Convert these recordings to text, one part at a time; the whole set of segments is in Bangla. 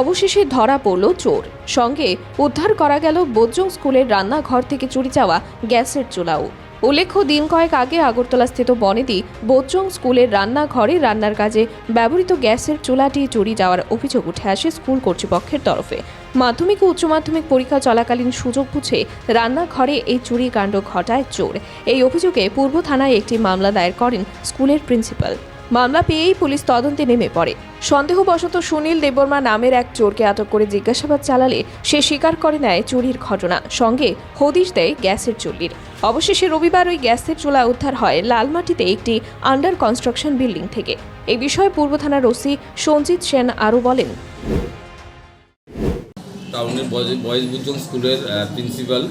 অবশেষে ধরা পড়ল চোর। সঙ্গে উদ্ধার করা গেল বোজ্জং স্কুলের রান্নাঘর থেকে চুরি যাওয়া গ্যাসের চুলাও। উল্লেখ্য, দিন কয়েক আগে আগরতলাস্থিত বনেদি বোজ্জং স্কুলের রান্নাঘরে রান্নার কাজে ব্যবহৃত গ্যাসের চুলাটি চুরি যাওয়ার অভিযোগ উঠে আসে স্কুল কর্তৃপক্ষের তরফে। মাধ্যমিক ও উচ্চ মাধ্যমিক পরীক্ষা চলাকালীন সুযোগ বুঝে রান্নাঘরে এই চুরি কাণ্ড ঘটায় চোর। এই অভিযোগে পূর্ব থানায় একটি মামলা দায়ের করেন স্কুলের প্রিন্সিপাল। মামলা পেয়েই পুলিশ তদন্তে নেমে পড়ে। সন্দেহবশত সুনীল দেববর্মা নামের এক চোরকে আটক করে জিজ্ঞাসাবাদ চালালে সে স্বীকার করে নেয় চুরির ঘটনা। সঙ্গে হদিশ দেয় গ্যাসের চুল্লির। অবশেষে রবিবার ওই গ্যাসের চুলা উদ্ধার হয় লালমাটিতে একটি আন্ডার কনস্ট্রাকশন বিল্ডিং থেকে। এই বিষয়ে পূর্ব থানার ওসি সঞ্জিত সেন আরও বলেন। টাউনের বয়েজ বুদ্ধং স্কুলের প্রিন্সিপাল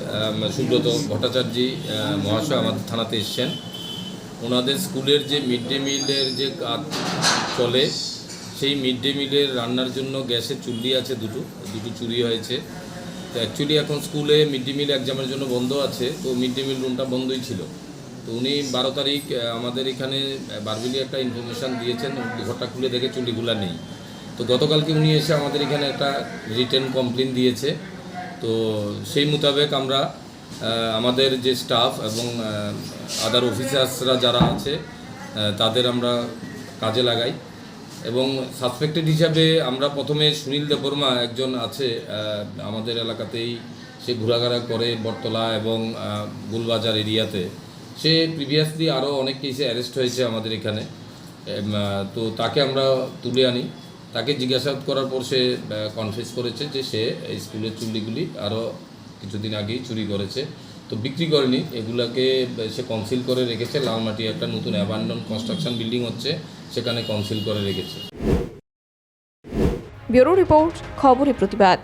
সুব্রত ভট্টাচার্যী মহাশয় আমাদের থানাতে এসছেন। ওনাদের স্কুলের যে মিড ডে মিলের যে কাজ চলে সেই মিড ডে মিলের রান্নার জন্য গ্যাসের চুল্লি আছে দুটো দুটো চুরি হয়েছে। তো অ্যাকচুয়ালি এখন স্কুলে মিড ডে মিল এক্সামের জন্য বন্ধ আছে, তো মিড ডে মিল রুমটা বন্ধই ছিল। তো উনি বারো তারিখ আমাদের এখানে বারবিলি একটা ইনফরমেশান দিয়েছেন, ঘরটা খুলে দেখে চুল্লিগুলা নেই। তো গতকালকে উনি এসে আমাদের এখানে একটা রিটার্ন কমপ্লেন দিয়েছে। তো সেই মোতাবেক আমরা আমাদের যে স্টাফ এবং আদার অফিসার্সরা যারা আছে তাদের আমরা কাজে লাগাই। এবং সাসপেক্টেড হিসাবে আমরা প্রথমে সুনীল দেববর্মা একজন আছে আমাদের এলাকাতেই। সে ঘোরাঘোরা করে বটতলা এবং গুলবাজার এরিয়াতে। সে প্রিভিয়াসলি আরও অনেক কেসে অ্যারেস্ট হয়েছে আমাদের এখানে। তো তাকে আমরা তুলে আনি। তাকে জিজ্ঞাসাবাদ করার পর সে কনফেস করেছে যে সে স্কুলের চুল্লিগুলি আরও কিছুদিন আগেই চুরি করেছে। তো বিক্রি করেনি। এগুলাকে সে কনসিল করে রেখেছে। লালমাটি একটা নতুন অ্যাবান্ডন কনস্ট্রাকশন বিল্ডিং হচ্ছে, সেখানে কনসিল করে রেখেছে। ব্যুরো রিপোর্ট খবরের প্রতিবাদ।